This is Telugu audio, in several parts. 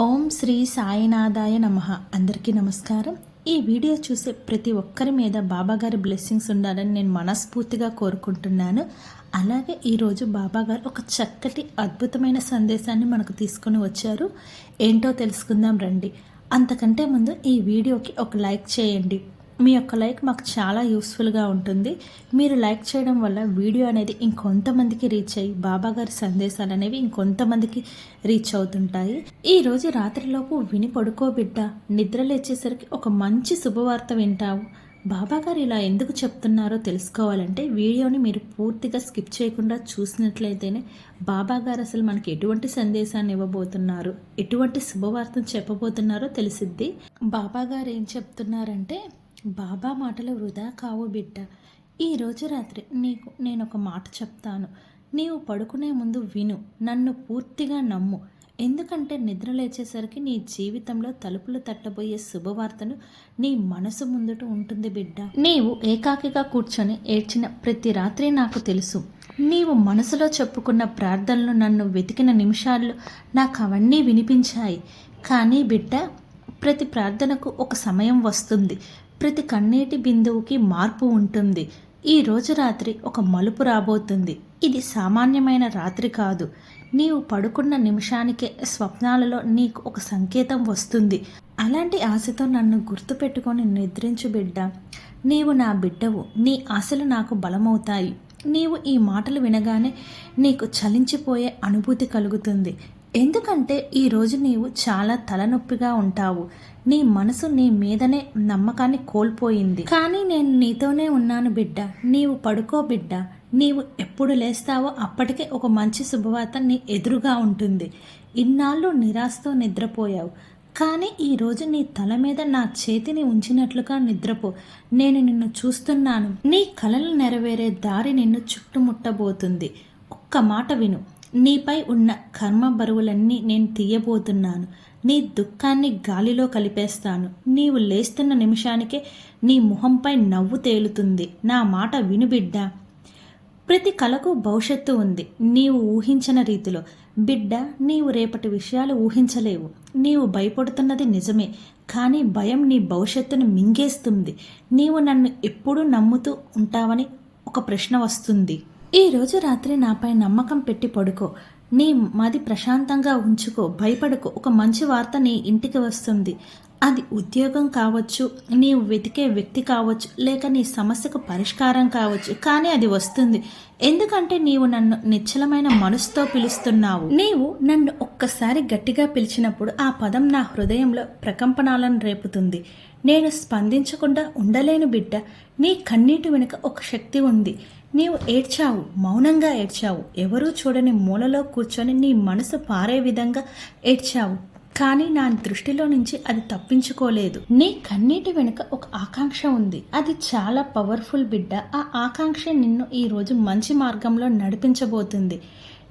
ఓం శ్రీ సాయినాథాయ నమ. అందరికీ నమస్కారం. ఈ వీడియో చూసే ప్రతి ఒక్కరి మీద బాబాగారి బ్లెస్సింగ్స్ ఉండాలని నేను మనస్ఫూర్తిగా కోరుకుంటున్నాను. అలాగే ఈరోజు బాబాగారు ఒక చక్కటి అద్భుతమైన సందేశాన్ని మనకు తీసుకొని వచ్చారు. ఏంటో తెలుసుకుందాం రండి. అంతకంటే ముందు ఈ వీడియోకి ఒక లైక్ చేయండి. మీ యొక్క లైక్ మాకు చాలా యూస్ఫుల్గా ఉంటుంది. మీరు లైక్ చేయడం వల్ల వీడియో అనేది ఇంకొంతమందికి రీచ్ అయ్యి బాబాగారి సందేశాలు అనేవి ఇంకొంతమందికి రీచ్ అవుతుంటాయి. ఈ రోజు రాత్రిలోపు విని పడుకో బిడ్డ నిద్ర ఒక మంచి శుభవార్త వింటావు. బాబా గారు ఇలా ఎందుకు చెప్తున్నారో తెలుసుకోవాలంటే వీడియోని మీరు పూర్తిగా స్కిప్ చేయకుండా చూసినట్లయితేనే బాబా గారు అసలు మనకి ఎటువంటి సందేశాన్ని ఇవ్వబోతున్నారు ఎటువంటి శుభవార్తను చెప్పబోతున్నారో తెలిసిద్ది. బాబా గారు ఏం చెప్తున్నారంటే బాబా మాటలు వృధా కావు బిడ్డ. ఈ రోజు రాత్రి నీకు నేను ఒక మాట చెప్తాను. నీవు పడుకునే ముందు విను నన్ను పూర్తిగా నమ్ము. ఎందుకంటే నిద్ర లేచేసరికి నీ జీవితంలో తలుపులు తట్టబోయే శుభవార్తను నీ మనసు ముందుట ఉంటుంది బిడ్డ. నీవు ఏకాకిగా కూర్చొని ఏడ్చిన ప్రతి రాత్రి నాకు తెలుసు. నీవు మనసులో చెప్పుకున్న ప్రార్థనలు నన్ను వెతికిన నిమిషాల్లో నాకు అవన్నీ వినిపించాయి. కానీ బిడ్డ ప్రతి ప్రార్థనకు ఒక సమయం వస్తుంది. ప్రతి కన్నీటి బిందువుకి మార్పు ఉంటుంది. ఈ రోజు రాత్రి ఒక మలుపు రాబోతుంది. ఇది సామాన్యమైన రాత్రి కాదు. నీవు పడుకున్న నిమిషానికే స్వప్నాలలో నీకు ఒక సంకేతం వస్తుంది. అలాంటి ఆశతో నన్ను గుర్తుపెట్టుకొని నిద్రించు బిడ్డ. నీవు నా బిడ్డవు. నీ ఆశలు నాకు బలమవుతాయి. నీవు ఈ మాటలు వినగానే నీకు చలించిపోయే అనుభూతి కలుగుతుంది. ఎందుకంటే ఈరోజు నీవు చాలా తలనొప్పిగా ఉంటావు. నీ మనసు నీ మీదనే నమ్మకాన్ని కోల్పోయింది. కానీ నేను నీతోనే ఉన్నాను బిడ్డ. నీవు పడుకో బిడ్డ. నీవు ఎప్పుడు లేస్తావో అప్పటికే ఒక మంచి శుభవార్త నీ ఎదురుగా ఉంటుంది. ఇన్నాళ్ళు నిరాశతో నిద్రపోయావు. కానీ ఈరోజు నీ తల మీద నా చేతిని ఉంచినట్లుగా నిద్రపో. నేను నిన్ను చూస్తున్నాను. నీ కలలు నెరవేరే దారి నిన్ను చుట్టుముట్టబోతుంది. ఒక్క మాట విను. నీపై ఉన్న కర్మ బరువులన్నీ నేను తీయబోతున్నాను. నీ దుఃఖాన్ని గాలిలో కలిపేస్తాను. నీవు లేస్తున్న నిమిషానికే నీ ముఖంపై నవ్వు తేలుతుంది. నా మాట వినుబిడ్డ ప్రతి కళకు భవిష్యత్తు ఉంది. నీవు ఊహించిన రీతిలో. బిడ్డ నీవు రేపటి విషయాలు ఊహించలేవు. నీవు భయపడుతున్నది నిజమే కానీ భయం నీ భవిష్యత్తును మింగేస్తుంది. నీవు నన్ను ఎప్పుడూ నమ్ముతూ ఉంటావని ఒక ప్రశ్న వస్తుంది. ఈరోజు రాత్రి నాపై నమ్మకం పెట్టి పడుకో. నీ మది ప్రశాంతంగా ఉంచుకో. భయపడుకో. ఒక మంచి వార్త నీ ఇంటికి వస్తుంది. అది ఉద్యోగం కావచ్చు నీవు వెతికే వ్యక్తి కావచ్చు లేక నీ సమస్యకు పరిష్కారం కావచ్చు కానీ అది వస్తుంది. ఎందుకంటే నీవు నన్ను నిశ్చలమైన మనసుతో పిలుస్తున్నావు. నీవు నన్ను ఒక్కసారి గట్టిగా పిలిచినప్పుడు ఆ పదం నా హృదయంలో ప్రకంపనాలను రేపుతుంది. నేను స్పందించకుండా ఉండలేను బిడ్డ. నీ కన్నీటి వెనుక ఒక శక్తి ఉంది. నీవు ఏడ్చావు మౌనంగా ఏడ్చావు. ఎవరూ చూడని మూలలో కూర్చొని నీ మనసు పారే విధంగా ఏడ్చావు. కానీ నా దృష్టిలో నుంచి అది తప్పించుకోలేదు. నీ కన్నీటి వెనుక ఒక ఆకాంక్ష ఉంది. అది చాలా పవర్ఫుల్ బిడ్డ. ఆ ఆకాంక్ష నిన్ను ఈరోజు మంచి మార్గంలో నడిపించబోతుంది.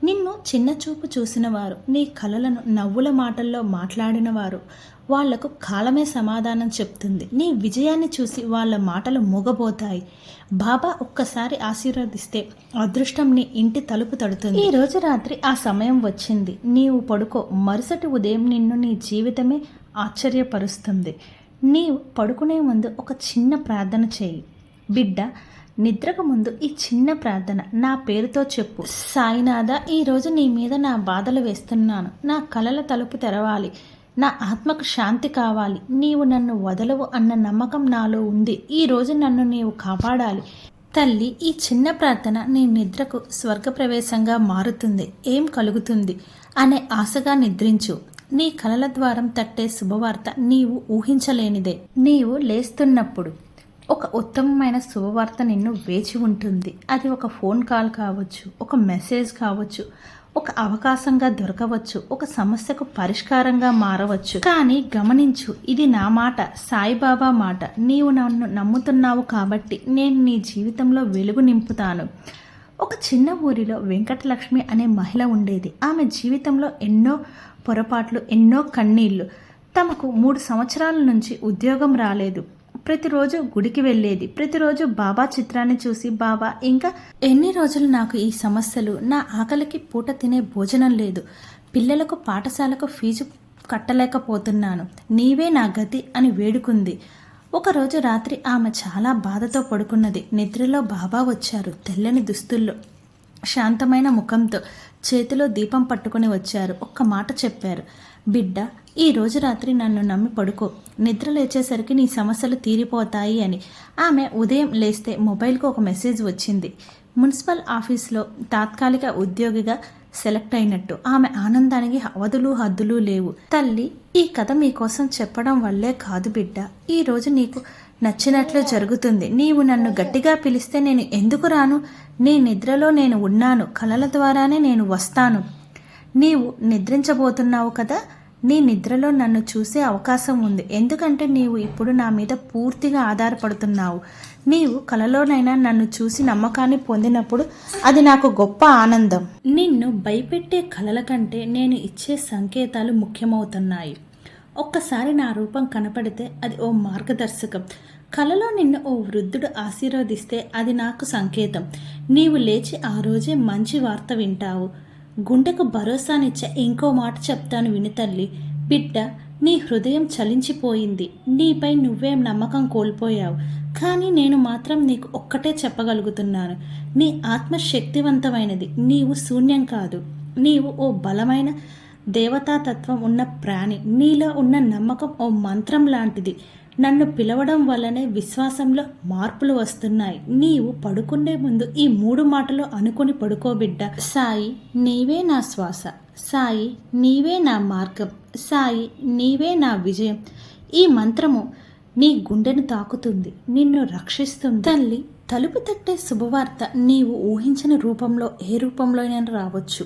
నిన్ను చిన్న చూపు చూసిన వారు నీ కలలను నవ్వుల మాటల్లో మాట్లాడిన వారు వాళ్ళకు కాలమే సమాధానం చెప్తుంది. నీ విజయాన్ని చూసి వాళ్ళ మాటలు మూగబోతాయి. బాబా ఒక్కసారి ఆశీర్వదిస్తే అదృష్టం నీ ఇంటి తలుపు తడుతుంది. ఈ రోజు రాత్రి ఆ సమయం వచ్చింది. నీవు పడుకో. మరుసటి ఉదయం నిన్ను నీ జీవితమే ఆశ్చర్యపరుస్తుంది. నీవు పడుకునే ముందు ఒక చిన్న ప్రార్థన చేయి. బిడ్డ నిద్రకు ముందు ఈ చిన్న ప్రార్థన నా పేరుతో చెప్పు. సాయినాథ ఈరోజు నీ మీద నా బాధలు వేస్తున్నాను. నా కలల తలుపు తెరవాలి. నా ఆత్మకు శాంతి కావాలి. నీవు నన్ను వదలవు అన్న నమ్మకం నాలో ఉంది. ఈరోజు నన్ను నీవు కాపాడాలి. తల్లి ఈ చిన్న ప్రార్థన నీ నిద్రకు స్వర్గప్రవేశంగా మారుతుంది. ఏం కలుగుతుంది? అనే ఆశగా నిద్రించు. నీ కలల ద్వారం తట్టే శుభవార్త నీవు ఊహించలేనిదే. నీవు లేస్తున్నప్పుడు ఒక ఉత్తమమైన శుభవార్త నిన్ను వేచి ఉంటుంది. అది ఒక ఫోన్ కాల్ కావచ్చు ఒక మెసేజ్ కావచ్చు ఒక అవకాశంగా దొరకవచ్చు ఒక సమస్యకు పరిష్కారంగా మారవచ్చు. కానీ గమనించు ఇది నా మాట సాయిబాబా మాట. నీవు నన్ను నమ్ముతున్నావు కాబట్టి నేను నీ జీవితంలో వెలుగు నింపుతాను. ఒక చిన్న ఊరిలో వెంకటలక్ష్మి అనే మహిళ ఉండేది. ఆమె జీవితంలో ఎన్నో పొరపాట్లు ఎన్నో కన్నీళ్ళు. తమకు మూడు సంవత్సరాల నుంచి ఉద్యోగం రాలేదు. ప్రతిరోజు గుడికి వెళ్ళేది. ప్రతిరోజు బాబా చిత్రాన్ని చూసి బాబా ఇంకా ఎన్ని రోజులు నాకు ఈ సమస్యలు? నా ఆకలికి పూట తినే భోజనం లేదు. పిల్లలకు పాఠశాలకు ఫీజు కట్టలేకపోతున్నాను. నీవే నా గతి అని వేడుకుంది. ఒకరోజు రాత్రి ఆమె చాలా బాధతో పడుకున్నది. నిద్రలో బాబా వచ్చారు. తెల్లని దుస్తుల్లో శాంతమైన ముఖంతో చేతిలో దీపం పట్టుకొని వచ్చారు. ఒక్క మాట చెప్పారు. బిడ్డ ఈ రోజు రాత్రి నన్ను నమ్మి పడుకో. నిద్ర లేచేసరికి నీ సమస్యలు తీరిపోతాయి అని. ఆమె ఉదయం లేస్తే మొబైల్కు ఒక మెసేజ్ వచ్చింది. మున్సిపల్ ఆఫీస్లో తాత్కాలిక ఉద్యోగిగా సెలెక్ట్ అయినట్టు. ఆమె ఆనందానికి అవధులు హద్దులు లేవు. తల్లి ఈ కథ మీకోసం చెప్పడం వల్లే కాదు బిడ్డ. ఈరోజు నీకు నచ్చినట్లు జరుగుతుంది. నీవు నన్ను గట్టిగా పిలిస్తే నేను ఎందుకు రాను? నీ నిద్రలో నేను ఉన్నాను. కలల ద్వారానే నేను వస్తాను. నీవు నిద్రించబోతున్నావు కదా? నీ నిద్రలో నన్ను చూసే అవకాశం ఉంది. ఎందుకంటే నీవు ఇప్పుడు నా మీద పూర్తిగా ఆధారపడుతున్నావు. నీవు కలలోనైనా నన్ను చూసి నమ్మకాన్ని పొందినప్పుడు అది నాకు గొప్ప ఆనందం. నిన్ను భయపెట్టే కలల కంటే నేను ఇచ్చే సంకేతాలు ముఖ్యమవుతున్నాయి. ఒక్కసారి నా రూపం కనపడితే అది ఓ మార్గదర్శకం. కలలో నిన్ను ఓ వృద్ధుడు ఆశీర్వదిస్తే అది నాకు సంకేతం. నీవు లేచి ఆ రోజే మంచి వార్త వింటావు. గుండెకు భరోసానిచ్చే ఇంకో మాట చెప్తాను విని తల్లి. బిడ్డ నీ హృదయం చలించిపోయింది. నీపై నువ్వేం నమ్మకం కోల్పోయావు. కానీ నేను మాత్రం నీకు ఒక్కటే చెప్పగలుగుతున్నాను. నీ ఆత్మ శక్తివంతమైనది నీవు శూన్యం కాదు. నీవు ఓ బలమైన దేవతాతత్వం ఉన్న ప్రాణి నీలో ఉన్న నమ్మకం ఓ మంత్రం లాంటిది. నన్ను పిలవడం వల్లనే విశ్వాసంలో మార్పులు వస్తున్నాయి. నీవు పడుకునే ముందు ఈ మూడు మాటలు అనుకొని పడుకోబిడ్డ సాయి నీవే నా శ్వాస. సాయి నీవే నా మార్గం. సాయి నీవే నా విజయం. ఈ మంత్రము నీ గుండెను తాకుతుంది నిన్ను రక్షిస్తుంది. తల్లి తలుపు తట్టే శుభవార్త నీవు ఊహించిన రూపంలో ఏ రూపంలోనైనా రావచ్చు.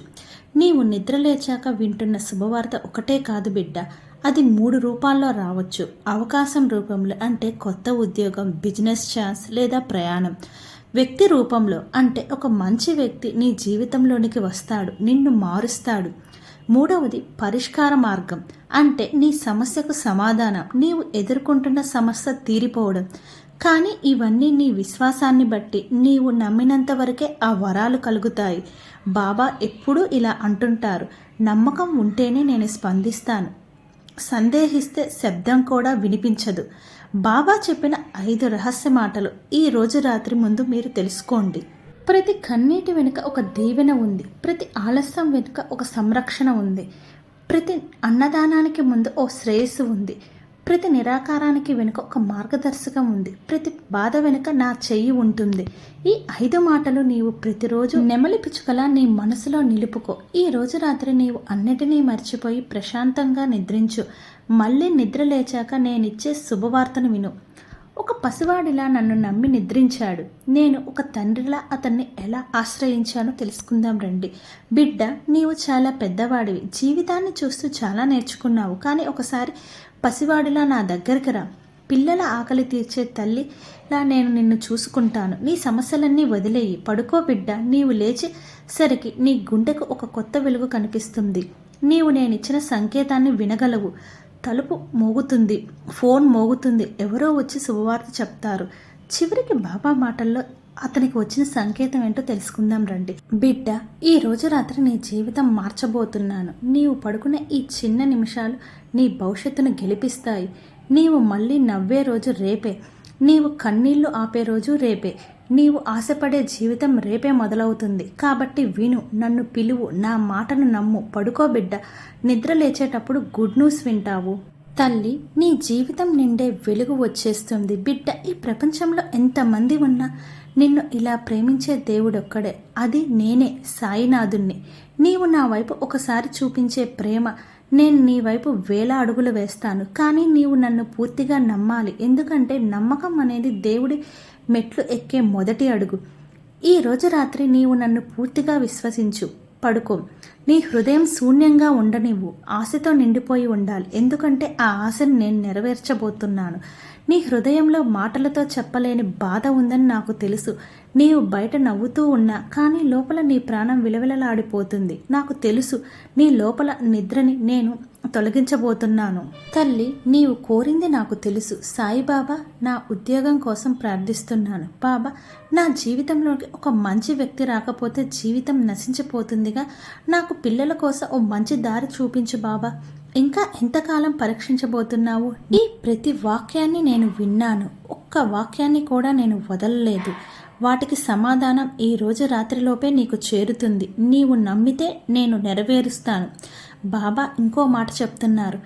నీవు నిద్రలేచాక వింటున్న శుభవార్త ఒకటే కాదు బిడ్డ. అది మూడు రూపాల్లో రావచ్చు. అవకాశం రూపంలో అంటే కొత్త ఉద్యోగం బిజినెస్ ఛాన్స్ లేదా ప్రయాణం. వ్యక్తి రూపంలో అంటే ఒక మంచి వ్యక్తి నీ జీవితంలోనికి వస్తాడు నిన్ను మారుస్తాడు. మూడవది పరిష్కార మార్గం అంటే నీ సమస్యకు సమాధానం. నీవు ఎదుర్కొంటున్న సమస్య తీరిపోవడం. కానీ ఇవన్నీ నీ విశ్వాసాన్ని బట్టి నీవు నమ్మినంత వరకే ఆ వరాలు కలుగుతాయి. బాబా ఎప్పుడూ ఇలా అంటుంటారు. నమ్మకం ఉంటేనే నేను స్పందిస్తాను. సందేహిస్తే శబ్దం కూడా వినిపించదు. బాబా చెప్పిన ఐదు రహస్య మాటలు ఈ రోజు రాత్రి ముందు మీరు తెలుసుకోండి. ప్రతి కన్నీటి వెనుక ఒక దీవెన ఉంది. ప్రతి ఆలస్యం వెనుక ఒక సంరక్షణ ఉంది. ప్రతి అన్నదానానికి ముందు ఓ శ్రేయస్సు ఉంది. ప్రతి నిరాకారానికి వెనుక ఒక మార్గదర్శకం ఉంది. ప్రతి బాధ వెనుక నా చెయ్యి ఉంటుంది. ఈ ఐదు మాటలు నీవు ప్రతిరోజు నెమలి పిచ్చుకలా నీ మనసులో నిలుపుకో. ఈ రోజు రాత్రి నీవు అన్నిటినీ మర్చిపోయి ప్రశాంతంగా నిద్రించు. మళ్ళీ నిద్ర లేచాక నేనిచ్చే శుభవార్తను విను. ఒక పసివాడిలా నన్ను నమ్మి నిద్రించాడు. నేను ఒక తండ్రిలా అతన్ని ఎలా ఆశ్రయించానో తెలుసుకుందాం రండి. బిడ్డ నీవు చాలా పెద్దవాడివి. జీవితాన్ని చూస్తూ చాలా నేర్చుకున్నావు. కానీ ఒకసారి పసివాడిలా నా దగ్గరికి రా. పిల్లల ఆకలి తీర్చే తల్లిలా నేను నిన్ను చూసుకుంటాను. నీ సమస్యలన్నీ వదిలేయి. పడుకో బిడ్డ. నీవు లేచి సరికి నీ గుండెకు ఒక కొత్త వెలుగు కనిపిస్తుంది. నీవు నేనిచ్చిన సంకేతాన్ని వినగలవు. తలుపు మోగుతుంది. ఫోన్ మోగుతుంది. ఎవరో వచ్చి శుభవార్త చెప్తారు. చివరికి బాబా మాటల్లో అతనికి వచ్చిన సంకేతం ఏంటో తెలుసుకుందాం రండి. బిడ్డ ఈ రోజు రాత్రి నీ జీవితం మార్చబోతున్నాను. నీవు పడుకునే ఈ చిన్న నిమిషాలు నీ భవిష్యత్తును గెలిపిస్తాయి. నీవు మళ్ళీ నవ్వే రోజు రేపే. నీవు కన్నీళ్ళు ఆపే రోజు రేపే. నీవు ఆశపడే జీవితం రేపే మొదలవుతుంది. కాబట్టి విను నన్ను పిలువు నా మాటను నమ్ము. పడుకోబిడ్డ నిద్ర లేచేటప్పుడు గుడ్ న్యూస్ వింటావు. తల్లి నీ జీవితం నిండే వెలుగు వచ్చేస్తుంది. బిడ్డ ఈ ప్రపంచంలో ఎంతమంది ఉన్నా నిన్ను ఇలా ప్రేమించే దేవుడొక్కడే. అది నేనే సాయినాథుణ్ణి. నీవు నా వైపు ఒకసారి చూపించే ప్రేమ నేను నీ వైపు వేల అడుగులు వేస్తాను. కానీ నీవు నన్ను పూర్తిగా నమ్మాలి. ఎందుకంటే నమ్మకం అనేది దేవుడి మెట్లు ఎక్కే మొదటి అడుగు. ఈ రోజు రాత్రి నీవు నన్ను పూర్తిగా విశ్వసించు. పడుకో. నీ హృదయం శూన్యంగా ఉండనివ్వు. ఆశతో నిండిపోయి ఉండాలి. ఎందుకంటే ఆ ఆశను నేను నెరవేర్చబోతున్నాను. నీ హృదయంలో మాటలతో చెప్పలేని బాధ ఉందని నాకు తెలుసు. నీవు బయట నవ్వుతూ ఉన్నా కానీ లోపల నీ ప్రాణం విలవిలలాడిపోతుంది. నాకు తెలుసు నీ లోపల నిద్రని నేను తొలగించబోతున్నాను. తల్లి నీవు కోరింది నాకు తెలుసు. సాయిబాబా నా ఉద్యోగం కోసం ప్రార్థిస్తున్నాను. బాబా నా జీవితంలోకి ఒక మంచి వ్యక్తి రాకపోతే జీవితం నశించిపోతుందిగా. నాకు పిల్లల కోసం ఓ మంచి దారి చూపించు బాబా. ఇంకా ఎంతకాలం పరీక్షించబోతున్నావు? ఈ ప్రతి వాక్యాన్ని నేను విన్నాను. ఒక్క వాక్యాన్ని కూడా నేను వదలలేదు. వాటికి సమాధానం ఈ రోజు రాత్రిలోపే నీకు చేరుతుంది. నీవు నమ్మితే నేను నెరవేరుస్తాను. బాబా ఇంకో మాట చెప్తున్నారు.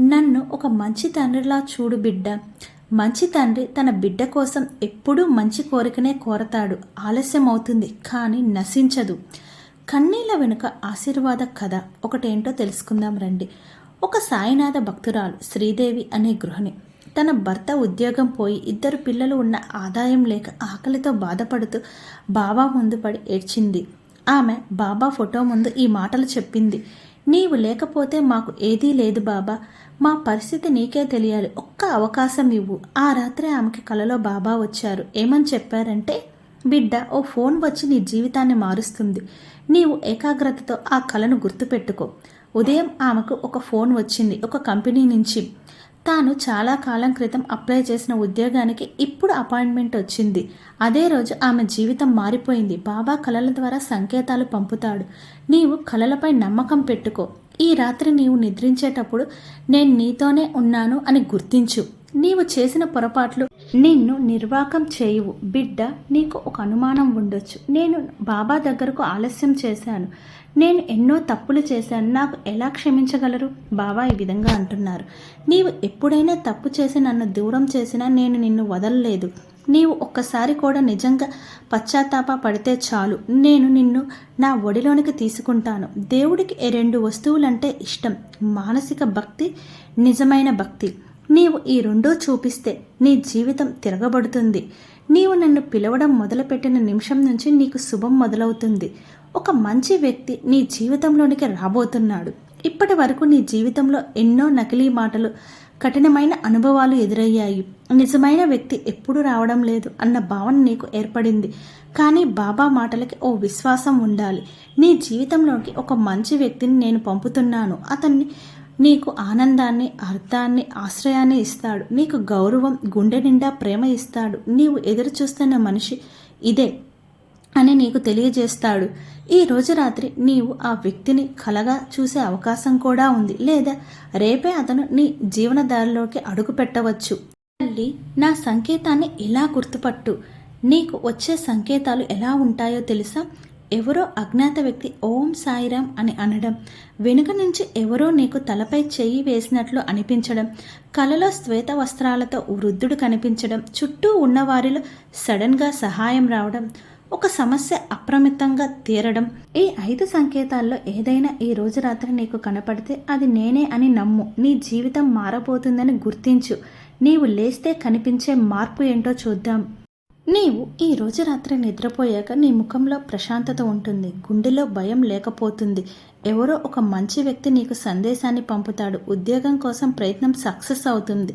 నన్ను ఒక మంచి తండ్రిలా చూడు బిడ్డ. మంచి తండ్రి తన బిడ్డ కోసం ఎప్పుడూ మంచి కోరికనే కోరతాడు. ఆలస్యం అవుతుంది కానీ నశించదు. కన్నీళ్ళ వెనుక ఆశీర్వాద కథ. ఒకటేంటో తెలుసుకుందాం రండి. ఒక సాయినాథ భక్తురాలు శ్రీదేవి అనే గృహిణి. తన భర్త ఉద్యోగం పోయి ఇద్దరు పిల్లలు ఉన్న ఆదాయం లేక ఆకలితో బాధపడుతూ బాబా ముందు పడి ఏడ్చింది. ఆమె బాబా ఫోటో ముందు ఈ మాటలు చెప్పింది. నీవు లేకపోతే మాకు ఏదీ లేదు బాబా. మా పరిస్థితి నీకే తెలియాలి. ఒక్క అవకాశం ఇవ్వు. ఆ రాత్రి ఆమెకి కలలో బాబా వచ్చారు. ఏమని చెప్పారంటే బిడ్డ ఓ ఫోన్ వచ్చి నీ జీవితాన్ని మారుస్తుంది. నీవు ఏకాగ్రతతో ఆ కళను గుర్తుపెట్టుకో. ఉదయం ఆమెకు ఒక ఫోన్ వచ్చింది. ఒక కంపెనీ నుంచి. తాను చాలా కాలం క్రితం అప్లై చేసిన ఉద్యోగానికి ఇప్పుడు అపాయింట్మెంట్ వచ్చింది. అదే రోజు ఆమె జీవితం మారిపోయింది. బాబా కళల ద్వారా సంకేతాలు పంపుతాడు. నీవు కళలపై నమ్మకం పెట్టుకో. ఈ రాత్రి నీవు నిద్రించేటప్పుడు నేను నీతోనే ఉన్నాను అని గుర్తించు. నీవు చేసిన పొరపాట్లు నిన్ను నిర్వాకం చేయువు. బిడ్డ నీకు ఒక అనుమానం ఉండొచ్చు. నేను బాబా దగ్గరకు ఆలస్యం చేశాను. నేను ఎన్నో తప్పులు చేశాను. నాకు ఎలా క్షమించగలరు? బాబా ఈ విధంగా అంటున్నారు. నీవు ఎప్పుడైనా తప్పు చేసి నన్ను దూరం చేసినా నేను నిన్ను వదలలేదు. నీవు ఒక్కసారి కూడా నిజంగా పశ్చాత్తాప పడితే చాలు. నేను నిన్ను నా ఒడిలోనికి తీసుకుంటాను. దేవుడికి రెండు వస్తువులంటే ఇష్టం? మానసిక భక్తి నిజమైన భక్తి. నీవు ఈ రెండో చూపిస్తే నీ జీవితం తిరగబడుతుంది. నీవు నన్ను పిలవడం మొదలుపెట్టిన నిమిషం నుంచి నీకు శుభం మొదలవుతుంది. ఒక మంచి వ్యక్తి నీ జీవితంలోనికి రాబోతున్నాడు. ఇప్పటి వరకు నీ జీవితంలో ఎన్నో నకిలీ మాటలు కఠినమైన అనుభవాలు ఎదురయ్యాయి. నిజమైన వ్యక్తి ఎప్పుడు రావడం లేదు అన్న భావన నీకు ఏర్పడింది. కానీ బాబా మాటలకి ఓ విశ్వాసం ఉండాలి. నీ జీవితంలోకి ఒక మంచి వ్యక్తిని నేను పంపుతున్నాను. అతన్ని నీకు ఆనందాన్ని అర్థాన్ని ఆశ్రయాన్ని ఇస్తాడు. నీకు గౌరవం గుండె నిండా ప్రేమ ఇస్తాడు. నీవు ఎదురు చూస్తున్న మనిషి ఇదే అని నీకు తెలియజేస్తాడు. ఈ రోజు రాత్రి నీవు ఆ వ్యక్తిని కలగా చూసే అవకాశం కూడా ఉంది. లేదా రేపే అతను నీ జీవనదారిలోకి అడుగు పెట్టవచ్చు. తల్లి నా సంకేతాన్ని ఇలా గుర్తుపట్టు? నీకు వచ్చే సంకేతాలు ఎలా ఉంటాయో తెలుసా? ఎవరో అజ్ఞాత వ్యక్తి ఓం సాయిరామ్ అని అనడం వెనుక నుంచి ఎవరో నీకు తలపై చెయ్యి వేసినట్లు అనిపించడం కలలో శ్వేత వస్త్రాలతో వృద్ధుడు కనిపించడం చుట్టూ ఉన్నవారిలో సడన్గా సహాయం రావడం ఒక సమస్య అప్రమితంగా తీరడం ఈ ఐదు సంకేతాల్లో ఏదైనా ఈ రోజు రాత్రి నీకు కనపడితే అది నేనే అని నమ్ము నీ జీవితం మారబోతుందని గుర్తించు నీవు లేస్తే కనిపించే మార్పు ఏంటో చూద్దాం. నీవు ఈ రోజు రాత్రి నిద్రపోయాక నీ ముఖంలో ప్రశాంతత ఉంటుంది గుండెలో భయం లేకపోతుంది. ఎవరో ఒక మంచి వ్యక్తి నీకు సందేశాన్ని పంపుతాడు ఉద్యోగం కోసం ప్రయత్నం సక్సెస్ అవుతుంది.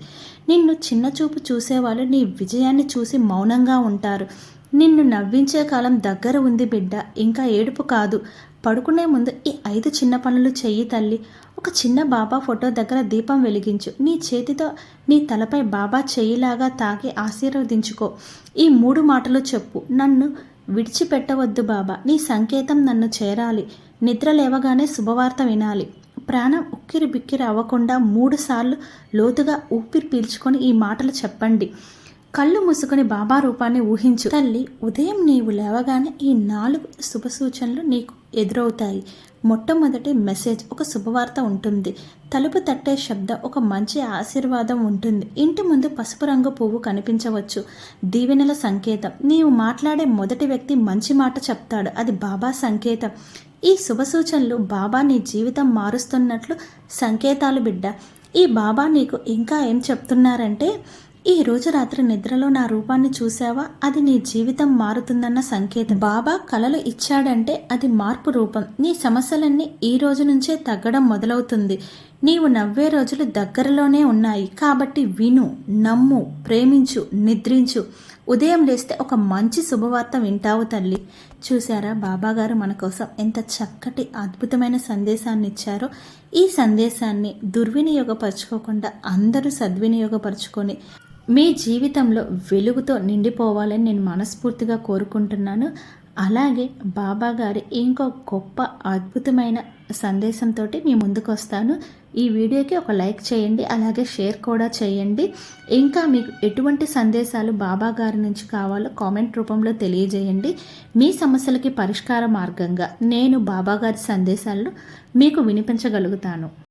నిన్ను చిన్న చూపు చూసేవాళ్ళు నీ విజయాన్ని చూసి మౌనంగా ఉంటారు. నిన్ను నవ్వించే కాలం దగ్గర ఉంది బిడ్డ ఇంకా ఏడుపు కాదు. పడుకునే ముందు ఈ ఐదు చిన్న పనులు చెయ్యి తల్లి. ఒక చిన్న బాబా ఫోటో దగ్గర దీపం వెలిగించు. నీ చేతితో నీ తలపై బాబా చెయ్యిలాగా తాకి ఆశీర్వదించుకో. ఈ మూడు మాటలు చెప్పు. నన్ను విడిచిపెట్టవద్దు బాబా. నీ సంకేతం నన్ను చేరాలి. నిద్ర లేవగానే శుభవార్త వినాలి. ప్రాణం ఉక్కిరి బిక్కిరి అవ్వకుండా మూడుసార్లు లోతుగా ఊపిరి పీల్చుకొని ఈ మాటలు చెప్పండి. కళ్ళు మూసుకొని బాబా రూపాన్ని ఊహించు. తల్లి ఉదయం నీవు లేవగానే ఈ నాలుగు శుభ సూచనలు నీకు ఎదురవుతాయి. మొట్టమొదటి మెసేజ్ ఒక శుభవార్త ఉంటుంది. తలుపు తట్టే శబ్దం ఒక మంచి ఆశీర్వాదం ఉంటుంది. ఇంటి ముందు పసుపు రంగు పువ్వు కనిపించవచ్చు. దీవెనల సంకేతం. నీవు మాట్లాడే మొదటి వ్యక్తి మంచి మాట చెప్తాడు. అది బాబా సంకేతం. ఈ శుభ సూచనలు బాబా నీ జీవితం మారుస్తున్నట్లు సంకేతాలు బిడ్డ. ఈ బాబా నీకు ఇంకా ఏం చెప్తున్నారంటే ఈ రోజు రాత్రి నిద్రలో నా రూపాన్ని చూసావా అది నీ జీవితం మారుతుందన్న సంకేతం. బాబా కలలు ఇచ్చాడంటే అది మార్పు రూపం. నీ సమస్యలన్నీ ఈ రోజు నుంచే తగ్గడం మొదలవుతుంది. నీవు నవ్వే రోజులు దగ్గరలోనే ఉన్నాయి. కాబట్టి విను నమ్ము ప్రేమించు నిద్రించు. ఉదయం లేస్తే ఒక మంచి శుభవార్త వింటావు తల్లి. చూసారా బాబాగారు మన కోసం ఎంత చక్కటి అద్భుతమైన సందేశాన్ని ఇచ్చారో ఈ సందేశాన్ని దుర్వినియోగపరచుకోకుండా అందరూ సద్వినియోగపరచుకొని మీ జీవితంలో వెలుగుతో నిండిపోవాలని నేను మనస్ఫూర్తిగా కోరుకుంటున్నాను. అలాగే బాబా గారి ఇంకో గొప్ప అద్భుతమైన సందేశంతో మీ ముందుకు వస్తాను. ఈ వీడియోకి ఒక లైక్ చేయండి అలాగే షేర్ కూడా చేయండి. ఇంకా మీకు ఎటువంటి సందేశాలు బాబా గారి నుంచి కావాలో కామెంట్ రూపంలో తెలియజేయండి. మీ సమస్యలకి పరిష్కార మార్గంగా నేను బాబా గారి సందేశాలను మీకు వినిపించగలుగుతాను.